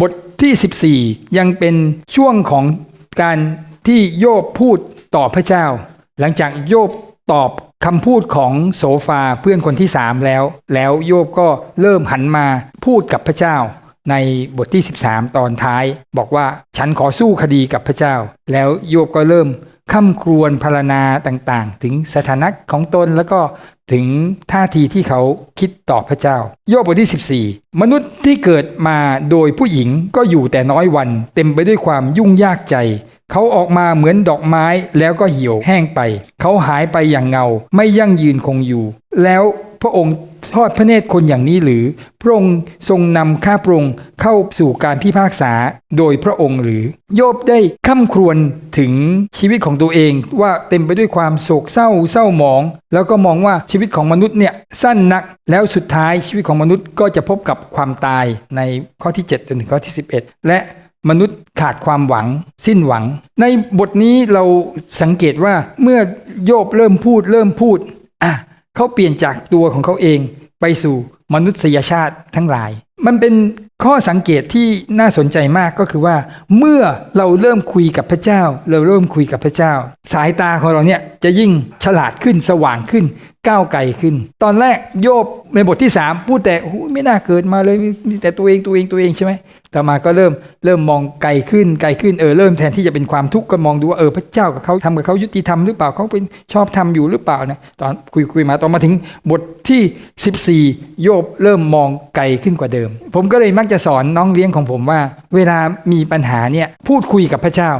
บทที่ 14 ยังเป็นช่วงของการที่โยบพูดต่อพระเจ้า หลังจากโยบตอบคำพูดของโสฟาเพื่อนคนที่สามแล้ว แล้วโยบก็เริ่มหันมาพูดกับพระเจ้า ในบทที่ 13 ตอนท้าย บอกว่าฉันขอสู้คดีกับพระเจ้า แล้วโยบก็เริ่มค่ำครวญพรรณนาต่างๆ ถึงสถานะของตนแล้วก็ ถึงท่าทีที่เขาคิดต่อพระเจ้า โยบบทที่ 14 มนุษย์ที่เกิดมาโดยผู้หญิงก็อยู่แต่น้อยวัน เต็มไปด้วยความยุ่งยากใจ เขาออกมาเหมือนดอกไม้แล้วก็เหี่ยวแห้งไป เขาหายไปอย่างเงาไม่ยั่งยืนคงอยู่ แล้ว พระองค์ทอดพระเนตรคนอย่างนี้หรือ พระองค์ทรงนำข้าพระองค์เข้าสู่การพิพากษาโดยพระองค์หรือ โยบได้ค่ำครวญถึงชีวิตของตัวเองว่าเต็มไปด้วยความโศกเศร้าเศร้าหมอง แล้วก็มองว่าชีวิตของมนุษย์เนี่ยสั้นนัก แล้วสุดท้ายชีวิตของมนุษย์ก็จะพบกับความตายในข้อที่ 7จนถึงข้อที่ 11 และมนุษย์ขาดความหวัง สิ้นหวัง ในบทนี้เราสังเกตว่าเมื่อโยบเริ่มพูดเริ่มพูดอะ เขาเปลี่ยนจากตัวของเขาเองไปสู่มนุษยชาติทั้งหลาย มันเป็นข้อสังเกตที่น่าสนใจมากก็คือว่า เมื่อเราเริ่มคุยกับพระเจ้า เราเริ่มคุยกับพระเจ้า สายตาของเราเนี่ยจะยิ่งฉลาดขึ้นสว่างขึ้น ก้าวไกลขึ้น ตอนแรกโยบในบทที่ 3 พูดแต่ไม่น่าเกิดมาเลยมีแต่ตัวเองตัวเองตัวเองใช่ไหม ต่อมาก็เริ่มเริ่มมองไกลขึ้นไกลขึ้นเออเริ่มแทนที่จะเป็นความทุกข์ก็มองดูว่าเออพระเจ้ากับเขาทำกับเขายุติธรรมหรือเปล่าเขาเป็นชอบทำอยู่หรือเปล่านะตอนคุยคุยมาตอนมาถึงบทที่ 14 โยบเริ่มมองไกลขึ้นกว่าเดิม ผมก็เลยมักจะสอนน้องเลี้ยงของผมว่า เวลามีปัญหาเนี่ยพูดคุยกับพระเจ้า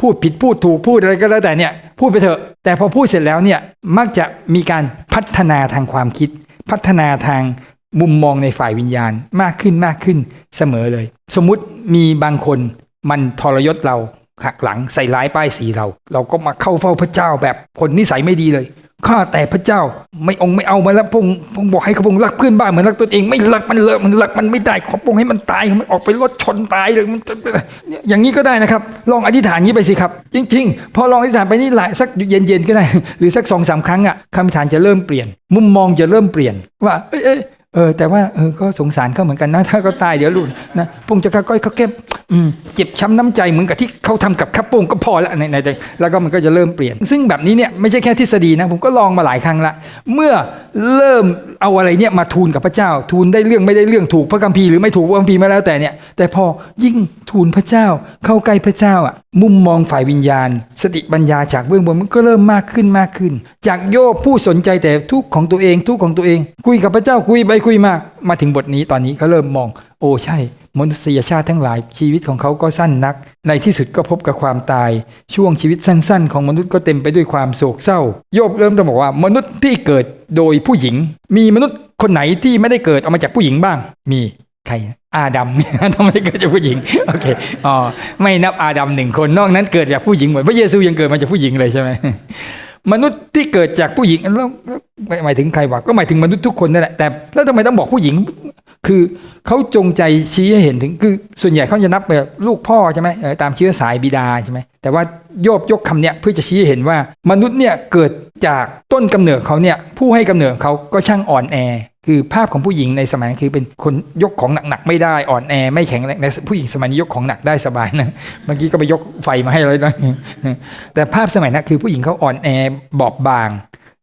พูดผิดพูดถูกพูดอะไรก็แล้วแต่เนี่ยพูดไปเถอะ แต่พอพูดเสร็จแล้วเนี่ยมักจะมีการพัฒนาทางความคิด พัฒนาทาง มุมมองในฝ่ายวิญญาณมากขึ้นมากขึ้นเสมอเลย สมมุติมีบางคนมันทรยศเราหักหลังใส่ร้ายป้ายสีเรา เราก็มาเข้าเฝ้าพระเจ้าแบบคนนิสัยไม่ดีเลยข้าแต่พระเจ้าไม่องค์ไม่เอามาแล้วพงพงบอกให้เขาพงรักเพื่อนบ้านเหมือนรักตัวเองไม่รักมันเลอะมันรักมันไม่ได้ขอพงให้มันตายมันออกไปรถชนตายเลยมันอย่างนี้ก็ได้นะครับ ลองอธิษฐานนี้ไปสิครับ จริง ๆ พอลองอธิษฐานไปนี่หลายสักเย็นๆก็ได้ หรือสักสองสามครั้งอะคำอธิษฐานจะเริ่มเปลี่ยน มุมมองจะเริ่มเปลี่ยนว่าเอ้ย เออแต่ว่าเออก็สงสารเขาเหมือนกันนะ ถ้าเขาตายเดี๋ยวรู้นะพงจะก้อยเขาแค่เจ็บช้ำน้ำใจเหมือนกับที่เขาทำกับข้าปุ้งก็พอล้วในในแล้วก็มันก็จะเริ่มเปลี่ยน ซึ่งแบบนี้เนี่ยไม่ใช่แค่ทฤษฎีนะผมก็ลองมาหลายครั้งละเมื่อเริ่มเอาอะไรเนี่ยมาทูลกับพระเจ้า ทูลได้เรื่องไม่ได้เรื่องถูกพระคัมภีร์หรือไม่ถูกพระคัมภีร์มาแล้วแต่เนี่ย แต่พอยิ่งทูลพระเจ้าเข้าใกล้พระเจ้าอะมุมมองฝ่ายวิญญาณ สติปัญญาจากเบื้องบนมันก็เริ่มมากขึ้นมากขึ้น จากโยบผู้สนใจแต่ทุกของตัวเองทุกของตัวเอง คุยกับพระเจ้าคุยไปคุยมากมาถึงบทนี้ตอนนี้เขาเริ่มมอง โอ้ใช่ มนุษยชาติทั้งหลายชีวิตของเขาก็สั้นนัก ในที่สุดก็พบกับความตาย ช่วงชีวิตสั้น ๆ ของมนุษย์ก็เต็มไปด้วยความโศกเศร้า โยบเริ่มต้องบอกว่ามนุษย์ที่เกิดโดยผู้หญิง มีมนุษย์คนไหนที่ไม่ได้เกิดออกมาจากผู้หญิงบ้าง มีใครอาดัมทำไมเกิดจากผู้หญิงโอเคอ๋อไม่นับอาดัมหนึ่งคนนอกนั้นเกิดจากผู้หญิงหมดพระเยซูยังเกิดมาจากผู้หญิงเลยใช่ไหม มนุษย์ที่เกิดจากผู้หญิงแล้วหมายถึงใครวะก็หมายถึงมนุษย์ทุกคนนั่นแหละแต่แล้วทำไมต้องบอกผู้หญิง คือเขาจงใจชี้ให้เห็นถึงคือส่วนใหญ่เขาจะนับแบบลูกพ่อใช่ไหมตามเชื้อสายบิดาใช่ไหมแต่ว่าโยบยกคำเนี้ยเพื่อจะชี้ให้เห็นว่ามนุษย์เนี่ยเกิดจากต้นกำเนิดเขาเนี่ยผู้ให้กำเนิดเขาก็ช่างอ่อนแอ คือภาพของผู้หญิงในสมัยคือเป็นคนยกของหนักๆไม่ได้อ่อนแอ ไม่แข็งแรงในผู้หญิงสมัยนี้ยกของหนักได้สบายนะเมื่อกี้ก็ไปยกไฟมาให้เลยนะแต่ภาพสมัยนั้นคือผู้หญิงเขาอ่อนแอบอบบาง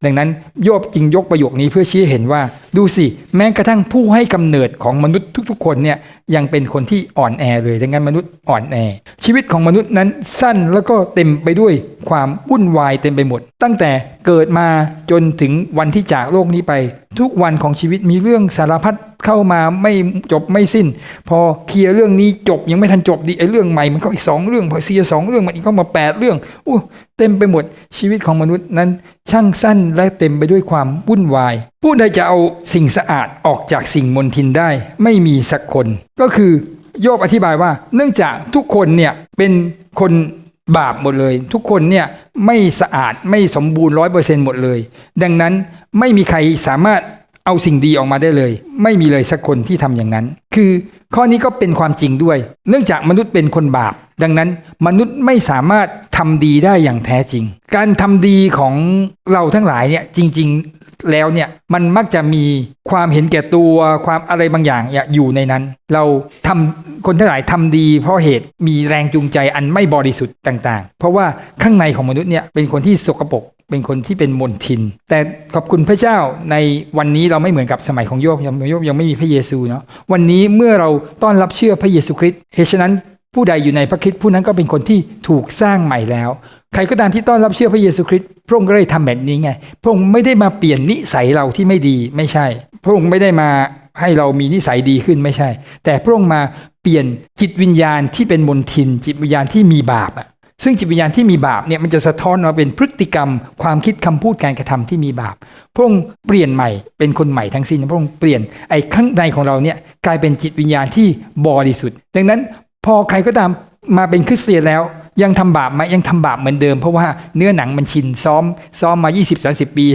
ดังนั้นโยบจึงยกประโยคนี้เพื่อชี้เห็นว่า ดูสิ แม้กระทั่งผู้ให้กำเนิดของมนุษย์ทุกๆ คนเนี่ย ยังเป็นคนที่อ่อนแอเลยดังนั้นมนุษย์อ่อนแอ ชีวิตของมนุษย์นั้นสั้นแล้วก็เต็มไปด้วยความวุ่นวายเต็มไปหมด ตั้งแต่เกิดมาจนถึงวันที่จากโลกนี้ไป ทุกวันของชีวิตมีเรื่องสารพัดเข้ามาไม่จบไม่สิ้น พอเคลียร์เรื่องนี้จบยังไม่ทันจบดีไอ้เรื่องใหม่มันก็อีกสองเรื่องพอเสียสองเรื่องมันอีกเข้ามาแปดเรื่องอู้เต็มไปหมดชีวิตของมนุษย์นั้นช่างสั้นและเต็มไปด้วยความวุ่นวาย ผู้ใดจะเอาสิ่งสะอาดออกจากสิ่งมลทินได้ไม่มีสักคน ก็คือโยบอธิบายว่า เนื่องจากทุกคนเนี่ยเป็นคนบาปหมดเลย ทุกคนเนี่ยไม่สะอาดไม่สมบูรณ์ร้อยเปอร์เซ็นต์หมดเลย ดังนั้นไม่มีใครสามารถเอาสิ่งดีออกมาได้เลย ไม่มีเลยสักคนที่ทำอย่างนั้น คือข้อนี้ก็เป็นความจริงด้วย เนื่องจากมนุษย์เป็นคนบาป ดังนั้นมนุษย์ไม่สามารถทำดีได้อย่างแท้จริง การทำดีของเราทั้งหลายเนี่ยจริง ๆ แล้วเนี่ยมันมักจะมีความเห็นแก่ตัวความอะไรบางอย่างอยู่ในนั้น เราทำคนทั้งหลายทำดี เพราะเหตุมีแรงจูงใจอันไม่บริสุทธิ์ต่างๆ เพราะว่าข้างในของมนุษย์เนี่ยเป็นคนที่สกปรกเป็นคนที่เป็นมนทิน แต่ขอบคุณพระเจ้าในวันนี้เราไม่เหมือนกับสมัยของโยบโยบยังไม่มีพระเยซูเนาะวันนี้เมื่อเราต้อนรับเชื่อพระเยซูคริสต์เหตุฉะนั้นผู้ใดอยู่ในพระคริสต์ผู้นั้นก็เป็นคนที่ถูกสร้างใหม่แล้ว ใครก็ตามที่ต้อนรับเชื่อพระเยซูคริสต์พระองค์ก็เลยทำแบบนี้ไงพระองค์ไม่ได้มาเปลี่ยนนิสัยเราที่ไม่ดีไม่ใช่ พระองค์ไม่ได้มาให้เรามีนิสัยดีขึ้นไม่ใช่ แต่พระองค์มาเปลี่ยนจิตวิญญาณที่เป็นมนทิน จิตวิญญาณที่มีบาปอะซึ่งจิตวิญญาณที่มีบาปเนี่ยมันจะสะท้อนมาเป็นพฤติกรรม ความคิดคำพูดการกระทำที่มีบาป พระองค์เปลี่ยนใหม่เป็นคนใหม่ทั้งสิ้นพระองค์เปลี่ยนไอ้ข้างในของเราเนี่ยกลายเป็นจิตวิญญาณที่บริสุทธิ์ดังนั้นพอใครก็ตามมาเป็นคริสเตียนแล้ว ยังทำบาปไหมยังทำบาปเหมือนเดิม เพราะว่าเนื้อหนังมันชินซ้อม ซ้อมมา 20-30 ปี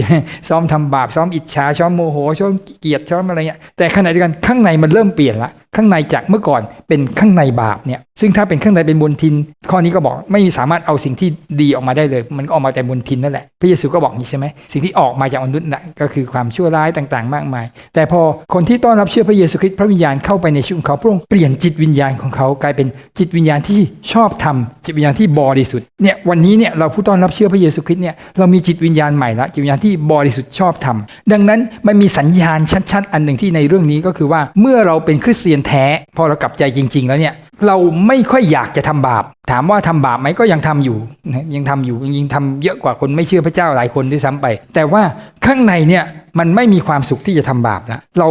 ซ้อมทำบาปซ้อมอิจฉาซ้อมโมโหซ้อมเกลียดซ้อมอะไรเงี้ยแต่ขณะเดียวกันข้างในมันเริ่มเปลี่ยนละข้างในจากเมื่อก่อนเป็นข้างในบาปเนี่ยซึ่งถ้าเป็นข้างในเป็นบนทิน ข้อนี้ก็บอกไม่มีสามารถเอาสิ่งที่ดีออกมาได้เลย มันก็ออกมาแต่บนทินนั่นแหละพระเยซูก็บอกนี่ใช่ไหมสิ่งที่ออกมาจากมนุษย์น่ะก็คือความชั่วร้ายต่างๆ มากมาย แต่พอคนที่ต้อนรับเชื่อพระเยซูคริสต์พระวิญญาณเข้าไปในชีวิตของเขาพระองค์เปลี่ยนจิตวิญญาณของเขากลายเป็นจิตวิญญาณที่ชอบธรรมจิตวิญญาณที่บริสุทธิ์เนี่ยวันนี้เนี่ยเราผู้ต้อนรับเชื่อพระเยซูคริสต์เนี่ยเรามีจิตวิญญาณใหม่ละจิตวิญญาณที่บริสุทธิ์ชอบธรรมดังนั้นมันมีสัญญาณชัดๆ อันหนึ่งที่ในเรื่องนี้ก็คือว่าเมื่อเราเป็นคริสเตียนแท้ พอเรากลับใจจริง ๆ แล้วเนี่ยเราไม่ค่อยอยากจะทำบาป ถามว่าทำบาปไหมก็ยังทำอยู่ยังทำอยู่ยังทำเยอะกว่าคนไม่เชื่อพระเจ้าหลายคนด้วยซ้ำไป แต่ว่าข้างในเนี่ยมันไม่มีความสุขที่จะทำบาปแล้วเรา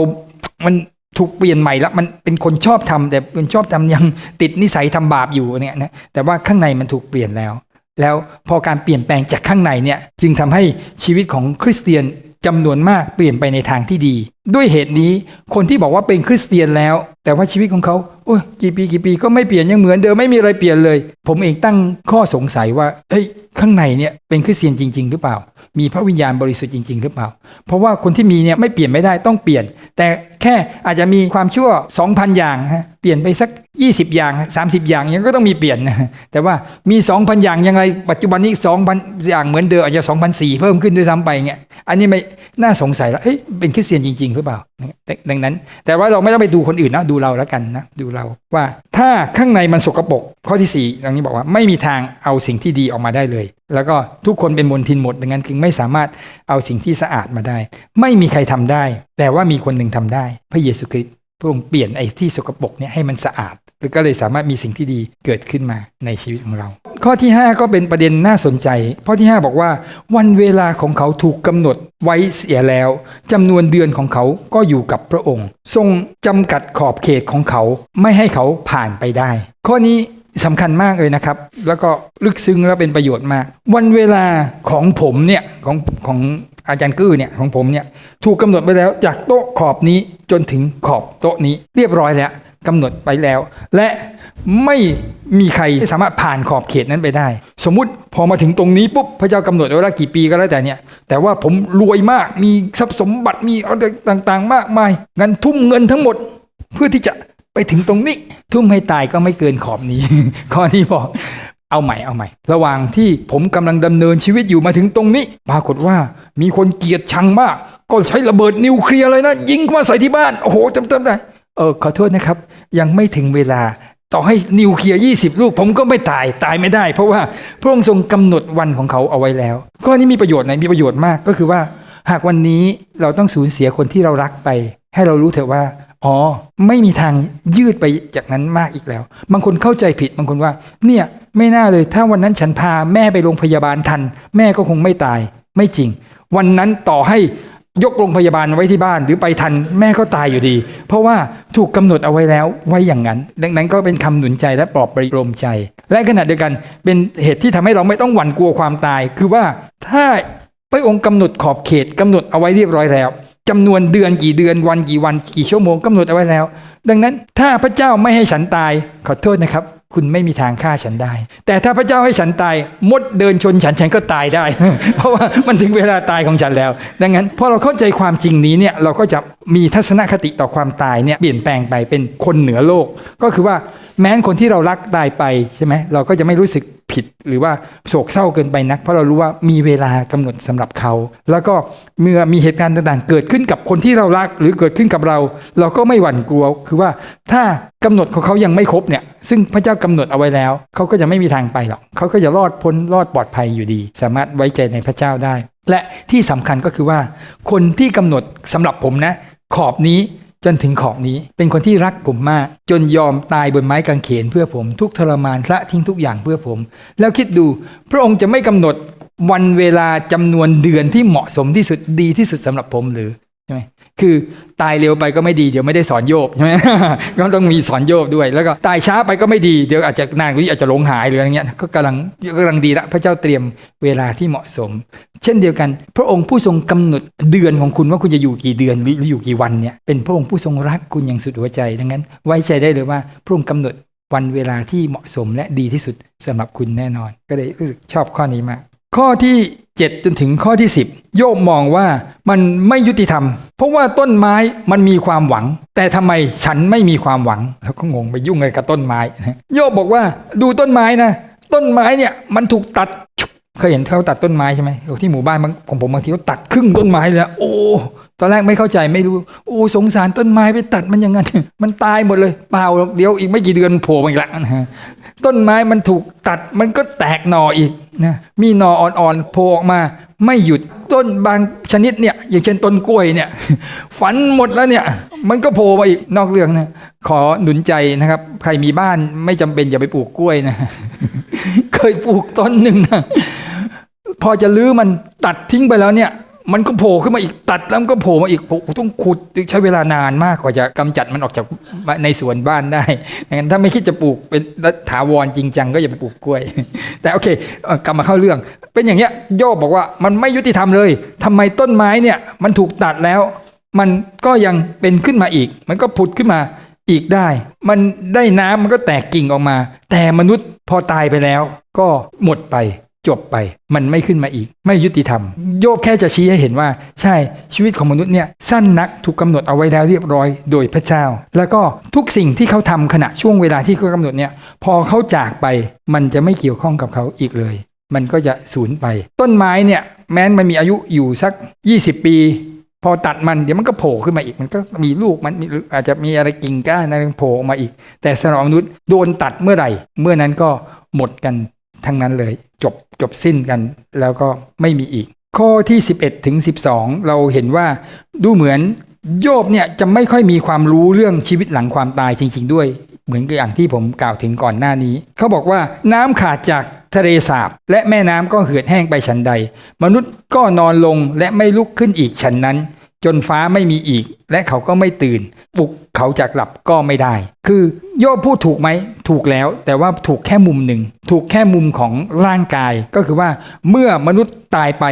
มัน ถูกเปลี่ยนใหม่แล้วมันเป็นคนชอบทำแต่เป็นชอบทำยังติดนิสัยทำบาปอยู่เนี่ยนะแต่ว่าข้างในมันถูกเปลี่ยนแล้ว แล้วพอการเปลี่ยนแปลงจากข้างในเนี่ยจึงทำให้ชีวิตของคริสเตียนจำนวนมากเปลี่ยนไปในทางที่ดี ด้วยเหตุนี้คนที่บอกว่าเป็นคริสเตียนแล้ว แต่ว่าชีวิตของเขาโอ้ยกี่ปีกี่ปีก็ไม่เปลี่ยนยังเหมือนเดิมไม่มีอะไรเปลี่ยนเลย ผมเองตั้งข้อสงสัยว่าเฮ้ยข้างในเนี่ยเป็นคริสเตียนจริง ๆ หรือเปล่า มีพระวิญญาณบริสุทธิ์จริง ๆ หรือเปล่า เพราะว่าคนที่มีเนี่ยไม่เปลี่ยนไม่ได้ต้องเปลี่ยน แต่แค่อาจจะมีความชั่ว 2,000 อย่างฮะเปลี่ยนไปสัก 20 อย่าง 30 อย่างยังก็ต้องมีเปลี่ยนนะแต่ว่ามี 2,000 อย่างยังไงปัจจุบันนี้ 2,000 อย่างเหมือนเดิมอาจจะ2,004เพิ่มขึ้นด้วยซ้ำไปเงี้ยอันนี้ไม่น่าสงสัยแล้วเอ้ยเป็นคริสเตียนจริง ๆ หรือเปล่า ดังนั้น แต่ว่าเราไม่ต้องไปดูคนอื่นนะดูเราแล้วกันนะดูเราว่าถ้าข้างในมันสกปรกข้อที่4ี่ตรงนี้บอกว่าไม่มีทางเอาสิ่งที่ดีออกมาได้เลย แล้วก็ทุกคนเป็นมลทินหมดดังนั้นจึงไม่สามารถเอาสิ่งที่สะอาดมาได้ ไม่มีใครทำได้ แต่ว่ามีคนหนึ่งทำได้ พระเยซูคริสต์พระองค์เปลี่ยนไอ้ที่สกปรกเนี่ยให้มันสะอาด แล้วก็เลยสามารถมีสิ่งที่ดีเกิดขึ้นมาในชีวิตของเรา ข้อที่ 5 ก็เป็นประเด็นน่าสนใจ ข้อที่ 5 บอกว่า วันเวลาของเขาถูกกำหนดไว้เสียแล้วจำนวนเดือนของเขาก็อยู่กับพระองค์ ทรงจำกัดขอบเขตของเขาไม่ให้เขาผ่านไปได้ ข้อนี้สำคัญมากเลยนะครับ แล้วก็ลึกซึ้งและเป็นประโยชน์มาก วันเวลาของผมเนี่ยของของอาจารย์กื้อเนี่ยของผมเนี่ยถูกกำหนดไปแล้วจากโต๊ะขอบนี้จนถึงขอบโต๊ะนี้เรียบร้อยแล้ว กำหนดไปแล้ว และไม่มีใครสามารถผ่านขอบเขตนั้นไปได้ สมมุติพอมาถึงตรงนี้ปุ๊บพระเจ้ากำหนดไว้ว่ากี่ปีก็แล้วแต่เนี่ย แต่ว่าผมรวยมากมีทรัพย์สมบัติมีอะไรต่างๆ มากมายงั้นทุ่มเงินทั้งหมดเพื่อที่จะไปถึงตรงนี้ ทุ่มให้ตายก็ไม่เกินขอบนี้ ข้อนี้บอกเอาใหม่เอาใหม่ ระหว่างที่ผมกำลังดำเนินชีวิตอยู่มาถึงตรงนี้ ปรากฏว่ามีคนเกลียดชังมาก ก็ใช้ระเบิดนิวเคลียร์เลยนะ ยิงมาใส่ที่บ้าน โอ้โหจำๆได้ เออขอโทษนะครับ ยังไม่ถึงเวลา ต่อให้นิวเคลียร์20ลูก ผมก็ไม่ตายตายไม่ได้ เพราะว่าพระองค์ทรงกำหนดวันของเขาเอาไว้แล้ว ก็นี้มีประโยชน์ไหนมีประโยชน์มากก็คือว่า หากวันนี้เราต้องสูญเสียคนที่เรารักไป ให้เรารู้เถอะว่าอ๋อไม่มีทางยืดไปจากนั้นมากอีกแล้ว บางคนเข้าใจผิดบางคนว่า เนี่ยไม่น่าเลยถ้าวันนั้นฉันพาแม่ไปโรงพยาบาลทัน แม่ก็คงไม่ตายไม่จริง วันนั้นต่อให้ ยกโรงพยาบาลไว้ที่บ้านหรือไปทันแม่ก็ตายอยู่ดี เพราะว่าถูกกำหนดเอาไว้แล้วไว้อย่างนั้น ดังนั้นก็เป็นคำหนุนใจและปลอบประโลมใจ และขณะเดียวกันเป็นเหตุที่ทำให้เราไม่ต้องหวั่นกลัวความตาย คือว่าถ้าพระองค์กำหนดขอบเขตกำหนดเอาไว้เรียบร้อยแล้วจำนวนเดือนกี่เดือนวันกี่วันกี่ชั่วโมงกำหนดเอาไว้แล้ว ดังนั้นถ้าพระเจ้าไม่ให้ฉันตายขอโทษนะครับ คุณไม่มีทางฆ่าฉันได้ แต่ถ้าพระเจ้าให้ฉันตาย มดเดินชนฉันฉันก็ตายได้ เพราะว่ามันถึงเวลาตายของฉันแล้ว ดังนั้นพอเราเข้าใจความจริงนี้เนี่ยเราก็จะมีทัศนคติต่อความตายเนี่ยเปลี่ยนแปลงไปเป็นคนเหนือโลก ก็คือว่าแม้นคนที่เรารักตายไปใช่ไหมเราก็จะไม่รู้สึก ผิดหรือว่าโศกเศร้าเกินไปนัก เพราะเรารู้ว่ามีเวลากำหนดสำหรับเขา แล้วก็เมื่อมีเหตุการณ์ต่างๆ เกิดขึ้นกับคนที่เรารัก หรือเกิดขึ้นกับเรา เราก็ไม่หวั่นกลัวคือว่าถ้ากำหนดของเขายังไม่ครบเนี่ย ซึ่งพระเจ้ากำหนดเอาไว้แล้ว เขาก็จะไม่มีทางไปหรอกเขาก็จะรอดพ้นรอดปลอดภัยอยู่ดี สามารถไว้ใจในพระเจ้าได้ และที่สำคัญก็คือว่า คนที่กำหนดสำหรับผมนะขอบนี้ จนถึงขอบนี้ เป็นคนที่รักผมมาก จนยอมตายบนไม้กางเขนเพื่อผม ทุกทรมานละทิ้งทุกอย่างเพื่อผม แล้วคิดดู พระองค์จะไม่กำหนดวันเวลาจำนวนเดือนที่เหมาะสมที่สุดดีที่สุดสำหรับผมหรือใช่ไหม คือตายเร็วไปก็ไม่ดีเดี๋ยวไม่ได้สอนโยบใช่ไหมก็ต้องมีสอนโยบด้วย แล้วก็ตายช้าไปก็ไม่ดีเดี๋ยวอาจจะนานกว่านี้อาจจะหลงหายหรืออะไรเงี้ยก็กำลังกำลังดีละพระเจ้าเตรียมเวลาที่เหมาะสม เช่นเดียวกัน พระองค์ผู้ทรงกำหนดเดือนของคุณว่าคุณจะอยู่กี่เดือนหรืออยู่กี่วันเนี่ยเป็นพระองค์ผู้ทรงรักคุณอย่างสุดหัวใจดังนั้น ไว้ใจได้เลยว่าพระองค์กำหนดวันเวลาที่เหมาะสมและดีที่สุดสำหรับคุณแน่นอน ก็เลยรู้สึกชอบข้อนี้มากข้อที่ 7 จนถึงข้อที่ 10 โยบมองว่ามันไม่ยุติธรรม เพราะว่าต้นไม้มันมีความหวัง แต่ทำไมฉันไม่มีความหวัง แล้วก็งงไปยุ่งอะไรกับต้นไม้ โยบบอกว่าดูต้นไม้นะ ต้นไม้เนี่ยมันถูกตัดเคยเห็นเขาตัดต้นไม้ใช่ไหมที่หมู่บ้านของผมบางทีเขาตัดครึ่งต้นไม้เลยนะโอ้ ตอนแรกไม่เข้าใจไม่รู้ โอ้สงสารต้นไม้ไปตัดมันอยังไงมันตายหมดเลย เปล่าหรอกเดี๋ยวอีกไม่กี่เดือนโผล่มาอีกแล้วนะฮะต้นไม้มันถูกตัดมันก็แตกหน่ออีกนะมีหน่ออ่อนๆโผล่ออกมา ไม่หยุดต้นบางชนิดเนี่ย อย่างเช่นต้นกล้วยเนี่ยฝันหมดแล้วเนี่ย มันก็โผล่มาอีกนอกเรื่องนะขอหนุนใจนะครับ ใครมีบ้านไม่จำเป็นอย่าไปปลูกกล้วยนะเคยปลูกต้นหนึ่งนะพอจะลื้อมันตัดทิ้งไปแล้วเนี่ย มันก็โผล่ขึ้นมาอีกตัดแล้วมันก็โผล่มาอีกโอ้ต้องขุดใช้เวลานานมากกว่าจะกำจัดมันออกจากในสวนบ้านได้งั้นถ้าไม่คิดจะปลูกเป็นถาวรจริงจังก็อย่าไปปลูกกล้วย แต่โอเคกลับมาเข้าเรื่อง เป็นอย่างเงี้ยโยบบอกว่ามันไม่ยุติธรรมเลยทำไมต้นไม้เนี่ยมันถูกตัดแล้ว มันก็ยังเป็นขึ้นมาอีก มันก็ผุดขึ้นมาอีกได้ มันได้น้ำมันก็แตกกิ่งออกมา แต่มนุษย์พอตายไปแล้ว ก็หมดไป จบไปมันไม่ขึ้นมาอีก ไม่ยุติธรรม โยบแค่จะชี้ให้เห็นว่า ใช่ชีวิตของมนุษย์เนี่ยสั้นนักถูกกำหนดเอาไว้แล้วเรียบร้อยโดยพระเจ้า แล้วก็ทุกสิ่งที่เขาทำขณะช่วงเวลาที่เขากำหนดเนี่ยพอเขาจากไปมันจะไม่เกี่ยวข้องกับเขาอีกเลย มันก็จะสูญไป ต้นไม้เนี่ยแม้นมันมีอายุอยู่สัก 20 ปี พอตัดมันเดี๋ยวมันก็โผล่ขึ้นมาอีกมันก็มีลูกมันมอาจจะมีอะไรกิ่งก้านอะไรโผล่ออกมาอีก แต่สำหรับมนุษย์โดนตัดเมื่อไหร่ เมื่อนั้นก็หมดกัน ทั้งนั้นเลย จบจบสิ้นกัน แล้วก็ไม่มีอีก ข้อที่ 11ถึง12 เราเห็นว่าดูเหมือนโยบเนี่ยจะไม่ค่อยมีความรู้เรื่องชีวิตหลังความตายจริง ๆ ด้วย เหมือนกับอย่างที่ผมกล่าวถึงก่อนหน้านี้ เขาบอกว่าน้ำขาดจากทะเลสาบ และแม่น้ำก็เหือดแห้งไปฉันใด มนุษย์ก็นอนลงและไม่ลุกขึ้นอีกฉันนั้น จนฟ้าไม่มีอีก และเขาก็ไม่ตื่นปลุกเขาจากหลับก็ไม่ได้ คือโยบพูดถูกไหมถูกแล้ว แต่ว่าถูกแค่มุมหนึ่ง ถูกแค่มุมของร่างกาย ก็คือว่าเมื่อมนุษย์ตายไป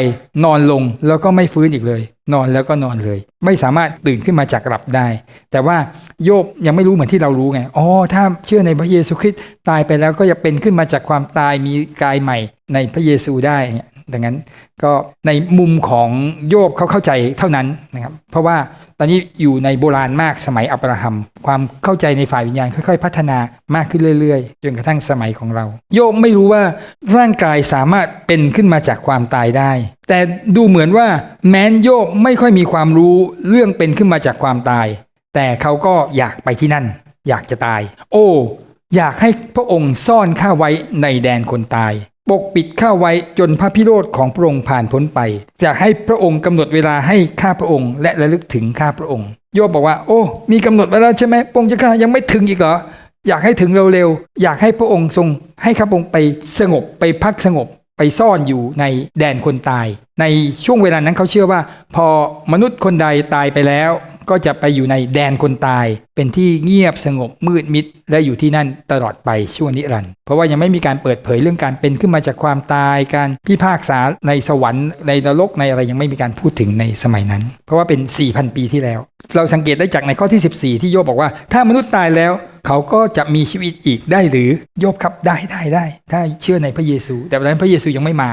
นอนลงแล้วก็ไม่ฟื้นอีกเลย นอนแล้วก็นอนเลย ไม่สามารถตื่นขึ้นมาจากหลับได้ แต่ว่าโยบยังไม่รู้เหมือนที่เรารู้ไงอ๋อถ้าเชื่อในพระเยซูคริสต์ตายไปแล้วก็จะเป็นขึ้นมาจากความตายมีกายใหม่ในพระเยซูได้เดังนั้นก็ในมุมของโยบเขาเข้าใจเท่านั้นนะครับ เพราะว่าตอนนี้อยู่ในโบราณมากสมัยอับราฮัม ความเข้าใจในฝ่ายวิญญาณค่อยๆ พัฒนามากขึ้นเรื่อยๆ จนกระทั่งสมัยของเรา โยบไม่รู้ว่าร่างกายสามารถเป็นขึ้นมาจากความตายได้ แต่ดูเหมือนว่าแม้นโยบไม่ค่อยมีความรู้เรื่องเป็นขึ้นมาจากความตาย แต่เขาก็อยากไปที่นั่น อยากจะตาย โอ้อยากให้พระองค์ซ่อนข้าไว้ในแดนคนตาย ปกปิดข้าไว้จนพระพิโรธของพระองค์ผ่านพ้นไปอยากให้พระองค์กำหนดเวลาให้ข้าพระองค์ และระลึกถึงข้าพระองค์ โยบบอกว่า โอ้ มีกำหนดไว้แล้วใช่ไหมพระองค์จะข้ายังไม่ถึงอีกเหรออยากให้ถึงเร็วๆอยากให้พระองค์ทรง ให้ข้าพระองค์ไปสงบไปพักสงบไปซ่อนอยู่ในแดนคนตาย ในช่วงเวลานั้นเขาเชื่อว่า พอมนุษย์คนใดตายไปแล้ว ก็จะไปอยู่ในแดนคนตาย เป็นที่เงียบสงบมืดมิด และอยู่ที่นั่นตลอดไปชั่วนิรันดร์เพราะว่ายังไม่มีการเปิดเผยเรื่องการเป็นขึ้นมาจากความตายการพิพากษาในสวรรค์ในนรกในอะไรยังไม่มีการพูดถึงในสมัยนั้น เพราะว่าเป็น 4,000 ปีที่แล้ว เราสังเกตได้จากในข้อที่ 14 ที่โยบบอกว่า ถ้ามนุษย์ตายแล้ว เขาก็จะมีชีวิตอีกได้หรือโยบครับได้ได้ได้ ถ้าเชื่อในพระเยซู แต่ตอนนั้นพระเยซูยังไม่มา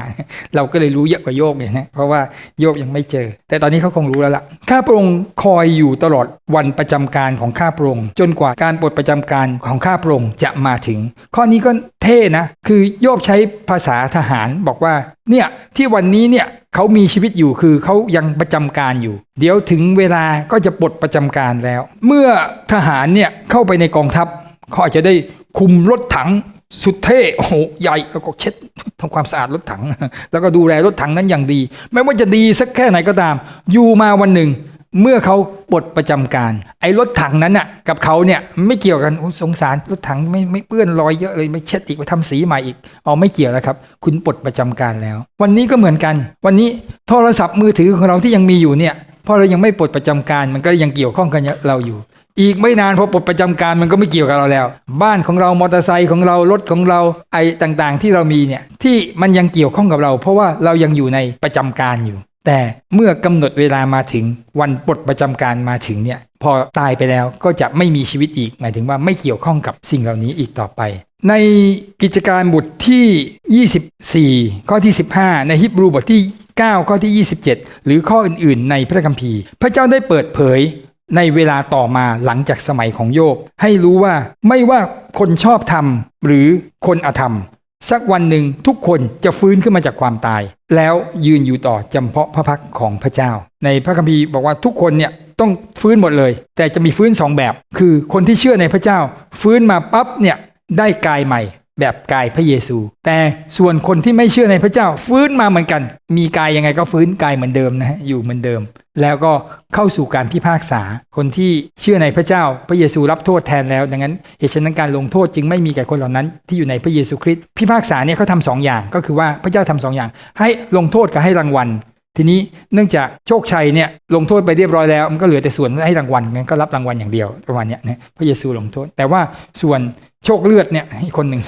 เราก็เลยรู้เยอะกว่าโยบเนี่ยนะเพราะว่าโยบยังไม่เจอ แต่ตอนนี้เขาคงรู้แล้วล่ะข้าพระองค์คอยอยู่ตลอดวันประจำการของข้าพระองค์จนกว่าการปลดประจำการของข้าพระองค์จะมาถึง ข้อนี้ก็เท่นะ คือโยบใช้ภาษาทหารบอกว่าเนี่ยที่วันนี้เนี่ย เขามีชีวิตอยู่คือเขายังประจำการอยู่ เดี๋ยวถึงเวลาก็จะปลดประจำการแล้ว เมื่อทหารเนี่ยเข้าไปในกองทัพเขาอาจจะได้คุมรถถังสุดเท่โอ้โหใหญ่แล้วก็เช็ดทำความสะอาดรถถัง แล้วก็ดูแลรถถังนั้นอย่างดี ไม่ว่าจะดีสักแค่ไหนก็ตาม อยู่มาวันหนึ่ง เมื่อเขาปลดประจำการ ไอ้รถถังนั้นน่ะ กับเขาเนี่ยไม่เกี่ยวกันสงสารรถถังไม่ไม่เปื้อนรอยเยอะเลยไม่เช็ดอีกไปทำสีใหม่อีกเอ๋อไม่เกี่ยวแล้วครับ คุณปลดประจำการแล้ว วันนี้ก็เหมือนกัน วันนี้โทรศัพท์มือถือของเราที่ยังมีอยู่เนี่ยพอเรายังไม่ปลดประจำการมันก็ยังเกี่ยวข้องกันเราอยู่ อีกไม่นานพอปลดประจำการมันก็ไม่เกี่ยวกับเราแล้ว บ้านของเรามอเตอร์ไซค์ของเรารถของเราไอ้ต่างๆ ที่เรามีเนี่ยที่มันยังเกี่ยวข้องกับเรา เพราะว่าเรายังอยู่ในประจำการอยู่ แต่เมื่อกำหนดเวลามาถึงวันปลดประจำการมาถึงเนี่ยพอตายไปแล้วก็จะไม่มีชีวิตอีก หมายถึงว่าไม่เกี่ยวข้องกับสิ่งเหล่านี้อีกต่อไป ในกิจการบทที่ 24 ข้อที่ 15 ในฮิบรูบทที่ 9 ข้อที่ 27 หรือข้ออื่นๆ ในพระคัมภีร์ พระเจ้าได้เปิดเผยในเวลาต่อมาหลังจากสมัยของโยบ ให้รู้ว่าไม่ว่าคนชอบธรรมหรือคนอธรรม สักวันหนึ่งทุกคนจะฟื้นขึ้นมาจากความตาย แล้วยืนอยู่ต่อจำเพาะพระพักของพระเจ้า ในพระคัมภีร์บอกว่าทุกคนเนี่ยต้องฟื้นหมดเลย แต่จะมีฟื้นสองแบบ คือคนที่เชื่อในพระเจ้า ฟื้นมาปั๊บเนี่ยได้กายใหม่ แบบกายพระเยซู แต่ส่วนคนที่ไม่เชื่อในพระเจ้าฟื้นมาเหมือนกัน มีกายยังไงก็ฟื้นกายเหมือนเดิมนะฮะอยู่เหมือนเดิม แล้วก็เข้าสู่การพิพากษา คนที่เชื่อในพระเจ้า พระเยซูรับโทษแทนแล้ว ดังนั้นเหตุฉะนั้นการลงโทษจึงไม่มีแก่คนเหล่านั้นที่อยู่ในพระเยซูคริสต์พิพากษาเนี่ยเขาทำสองอย่างก็คือว่าพระเจ้าทำสองอย่าง ให้ลงโทษกับให้รางวัล ทีนี้เนื่องจากโชคชัยเนี่ยลงโทษไปเรียบร้อยแล้วมันก็เหลือแต่ส่วนให้รางวัลงั้นก็รับรางวัลอย่างเดียวประมาณเนี้ยนะพระเยซูลงโทษ แต่ว่าส่วนโชคเลือดเนี่ยอีกคนหนึ่ง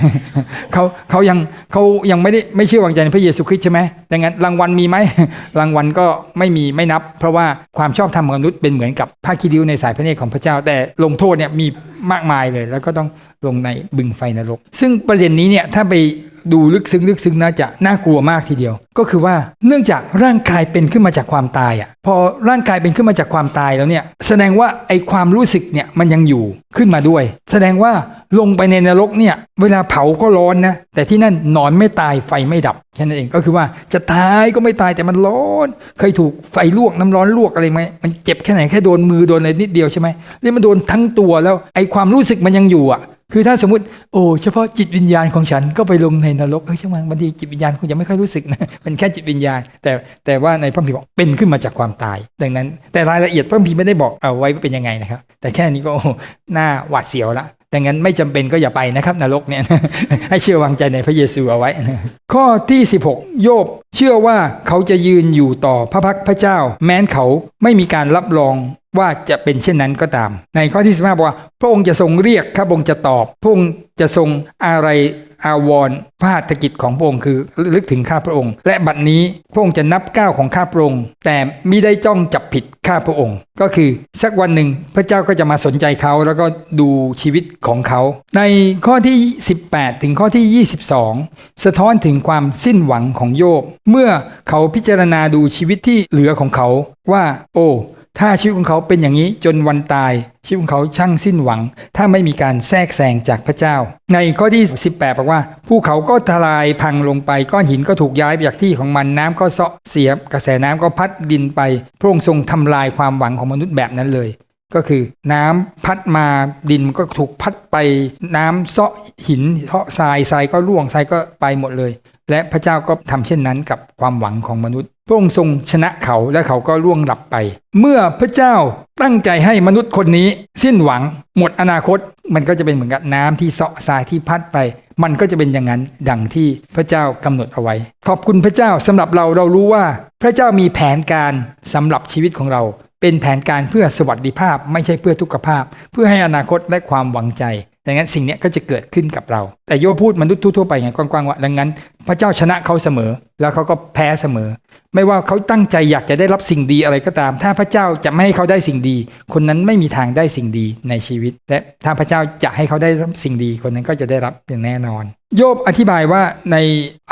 เขาเขายังเขายังไม่ได้ไม่เชื่อวางใจในพระเยซูคริสต์ใช่ไหมดังนั้นรางวัลมีไหมรางวัลก็ไม่มีไม่นับ เพราะว่าความชอบธรรมของมนุษย์เป็นเหมือนกับผ้าคีริ้วในสายพระเนตรของพระเจ้า แต่ลงโทษเนี่ยมีมากมายเลย แล้วก็ต้องลงในบึงไฟนรก ซึ่งประเด็นนี้เนี่ยถ้าไป ดูลึกซึ้งลึกซึ้งน่าจะน่ากลัวมากทีเดียว ก็คือว่าเนื่องจากร่างกายเป็นขึ้นมาจากความตายอะพอร่างกายเป็นขึ้นมาจากความตายแล้วเนี่ยแสดงว่าไอความรู้สึกเนี่ยมันยังอยู่ขึ้นมาด้วย แสดงว่าลงไปในนรกเนี่ยเวลาเผาก็ร้อนนะแต่ที่นั่นนอนไม่ตายไฟไม่ดับแค่นั้นเองก็คือว่าจะตายก็ไม่ตายแต่มันร้อน เคยถูกไฟลวกน้ำร้อนลวกอะไรไหมมันเจ็บแค่ไหนแค่โดนมือโดนอะไรนิดเดียวใช่ไหมนี่มันโดนทั้งตัวแล้วไอความรู้สึกมันยังอยู่อะ คือถ้าสมมติโอ้เฉพาะจิตวิญญาณของฉันก็ไปลงในนรกเออช่างมันบางทีจิตวิญญาณคงจะไม่ค่อยรู้สึกนะเป็นแค่จิตวิญญาณ แต่แต่ว่าในพระคัมภีร์บอกเป็นขึ้นมาจากความตาย ดังนั้น แต่รายละเอียดพระคัมภีร์ไม่ได้บอกเอาไว้ว่าเป็นยังไงนะครับ แต่แค่นี้ก็หน้าหวาดเสียวละ ดังนั้นไม่จำเป็นก็อย่าไปนะครับนรกเนี่ยให้เชื่อวางใจในพระเยซูเอาไว้ ข้อที่ 16 โยบเชื่อว่าเขาจะยืนอยู่ต่อพระพักพระเจ้า แม้นเขาไม่มีการรับรองว่าจะเป็นเช่นนั้นก็ตาม ในข้อที่ 15บอกว่า พระองค์จะทรงเรียก พระองค์จะตอบ พระองค์จะทรงอะไร อาวรพระหัตถกิจของพระองค์คือลึกถึงข้าพระองค์ และบัดนี้พระองค์จะนับก้าวของข้าพระองค์ แต่มิได้จ้องจับผิดข้าพระองค์ ก็คือสักวันหนึ่งพระเจ้าก็จะมาสนใจเขาแล้วก็ดูชีวิตของเขา ในข้อที่ 18 ถึงข้อที่ 22 สะท้อนถึงความสิ้นหวังของโยบ เมื่อเขาพิจารณาดูชีวิตที่เหลือของเขาว่า โอ้ ถ้าชีวิตของเขาเป็นอย่างนี้จนวันตาย ชีวิตของเขาช่างสิ้นหวัง ถ้าไม่มีการแทรกแซงจากพระเจ้า ในข้อที่ 18 บอกว่า ภูเขาก็ทลายพังลงไปก้อนหินก็ถูกย้ายไปจากที่ของมันน้ำก็เซาะเสียกระแสน้ำก็พัดดินไปพระองค์ทรงทำลายความหวังของมนุษย์แบบนั้นเลย ก็คือน้ำพัดมาดินก็ถูกพัดไป น้ำเซาะหินเซาะทรายทรายก็ร่วงทรายก็ไปหมดเลย และพระเจ้าก็ทำเช่นนั้นกับความหวังของมนุษย์ พระองค์ทรงชนะเขาและเขาก็ล่วงหลับไป เมื่อพระเจ้าตั้งใจให้มนุษย์คนนี้ สิ้นหวังหมดอนาคต มันก็จะเป็นเหมือนกับน้ำที่เซาะทรายที่พัดไป มันก็จะเป็นอย่างนั้นดังที่พระเจ้ากำหนดเอาไว้ ขอบคุณพระเจ้าสำหรับเราเรารู้ว่า พระเจ้ามีแผนการสำหรับชีวิตของเรา เป็นแผนการเพื่อสวัสดิภาพ ไม่ใช่เพื่อทุกขภาพ เพื่อให้อนาคตและความหวังใจ ดังนั้นสิ่งนี้ก็จะเกิดขึ้นกับเรา แต่โยพูดมนุษย์ทั่วไปไงกว้างๆว่าดังนั้น พระเจ้าชนะเขาเสมอ แล้วเขาก็แพ้เสมอ ไม่ว่าเขาตั้งใจอยากจะได้รับสิ่งดีอะไรก็ตาม ถ้าพระเจ้าจะไม่ให้เขาได้สิ่งดี คนนั้นไม่มีทางได้สิ่งดีในชีวิต และถ้าพระเจ้าจะให้เขาได้รับสิ่งดีคนนั้นก็จะได้รับอย่างแน่นอน โยบอธิบายว่าใน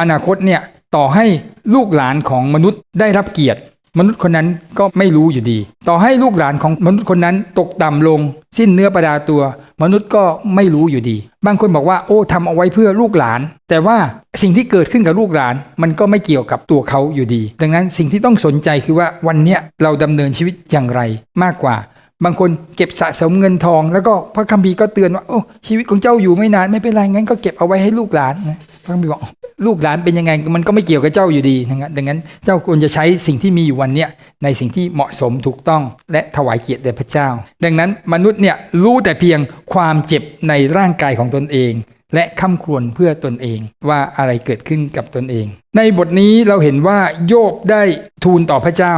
อนาคตเนี่ยต่อให้ลูกหลานของมนุษย์ได้รับเกียรติ มนุษย์คนนั้นก็ไม่รู้อยู่ดี ต่อให้ลูกหลานของมนุษย์คนนั้นตกต่ำลง สิ้นเนื้อประดาตัว มนุษย์ก็ไม่รู้อยู่ดี บางคนบอกว่าโอ้ทำเอาไว้เพื่อลูกหลาน แต่ว่าสิ่งที่เกิดขึ้นกับลูกหลาน มันก็ไม่เกี่ยวกับตัวเขาอยู่ดี ดังนั้นสิ่งที่ต้องสนใจคือว่าวันเนี้ยเราดำเนินชีวิตอย่างไรมากกว่าบางคนเก็บสะสมเงินทอง แล้วก็พระคัมภีร์ก็เตือนว่าโอ้ชีวิตของเจ้าอยู่ไม่นานไม่เป็นไรงั้นก็เก็บเอาไว้ให้ลูกหลานนะ พระคัมภีร์บอกลูกหลานเป็นยังไงมันก็ไม่เกี่ยวกับเจ้าอยู่ดีนะครับดังนั้นเจ้าควรจะใช้สิ่งที่มีอยู่วันเนี้ยในสิ่งที่เหมาะสมถูกต้องและถวายเกียรติแด่พระเจ้า ดังนั้นมนุษย์เนี่ยรู้แต่เพียงความเจ็บในร่างกายของตนเอง และข้าควรเพื่อตนเองว่าอะไรเกิดขึ้นกับตนเอง ในบทนี้เราเห็นว่าโยบได้ทูลต่อพระเจ้า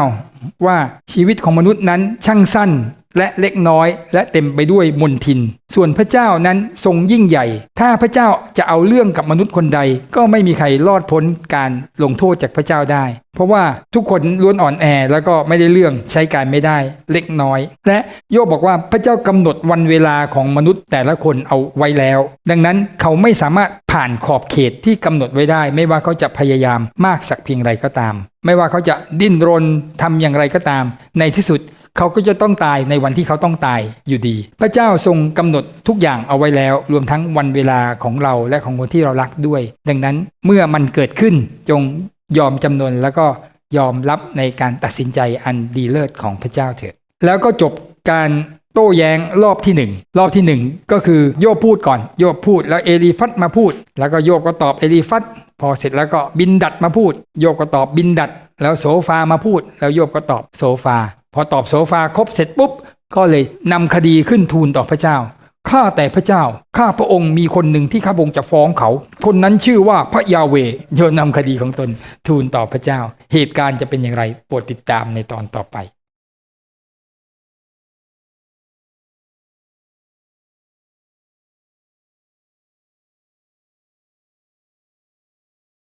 ว่าชีวิตของมนุษย์นั้นช่างสั้น และเล็กน้อย และเต็มไปด้วยมนทิน ส่วนพระเจ้านั้นทรงยิ่งใหญ่ ถ้าพระเจ้าจะเอาเรื่องกับมนุษย์คนใด ก็ไม่มีใครรอดพ้นการลงโทษจากพระเจ้าได้ เพราะว่าทุกคนล้วนอ่อนแอแล้วก็ไม่ได้เรื่องใช้การไม่ได้เล็กน้อย และโยบบอกว่าพระเจ้ากำหนดวันเวลาของมนุษย์แต่ละคนเอาไว้แล้ว ดังนั้นเขาไม่สามารถผ่านขอบเขตที่กำหนดไว้ได้ ไม่ว่าเขาจะพยายามมากสักเพียงไรก็ตาม ไม่ว่าเขาจะดิ้นรนทำอย่างไรก็ตาม ในที่สุด เขาก็จะต้องตายในวันที่เขาต้องตายอยู่ดี พระเจ้าทรงกำหนดทุกอย่างเอาไว้แล้ว รวมทั้งวันเวลาของเราและของคนที่เรารักด้วย ดังนั้นเมื่อมันเกิดขึ้นจงยอมจำนนแล้วก็ยอมรับในการตัดสินใจอันดีเลิศของพระเจ้าเถิดแล้วก็จบการโต้แย้งรอบที่หนึ่งรอบที่หนึ่งก็คือโยบพูดก่อน โยบพูดแล้วเอลีฟัตมาพูด แล้วก็โยบก็ตอบเอลีฟัตพอเสร็จแล้วก็บินดัดมาพูด โยบก็ตอบบินดัด แล้วโซฟามาพูด แล้วโยบก็ตอบโซฟา พอตอบโซฟาครบเสร็จปุ๊บ ก็เลยนำคดีขึ้นทูลต่อพระเจ้า ข้าแต่พระเจ้า ข้าพระองค์มีคนหนึ่งที่ข้าพระองค์จะฟ้องเขา คนนั้นชื่อว่าพระยาเวโยนนำคดีของตนทูลต่อพระเจ้า เหตุการณ์จะเป็นอย่างไรโปรดติดตามในตอนต่อไป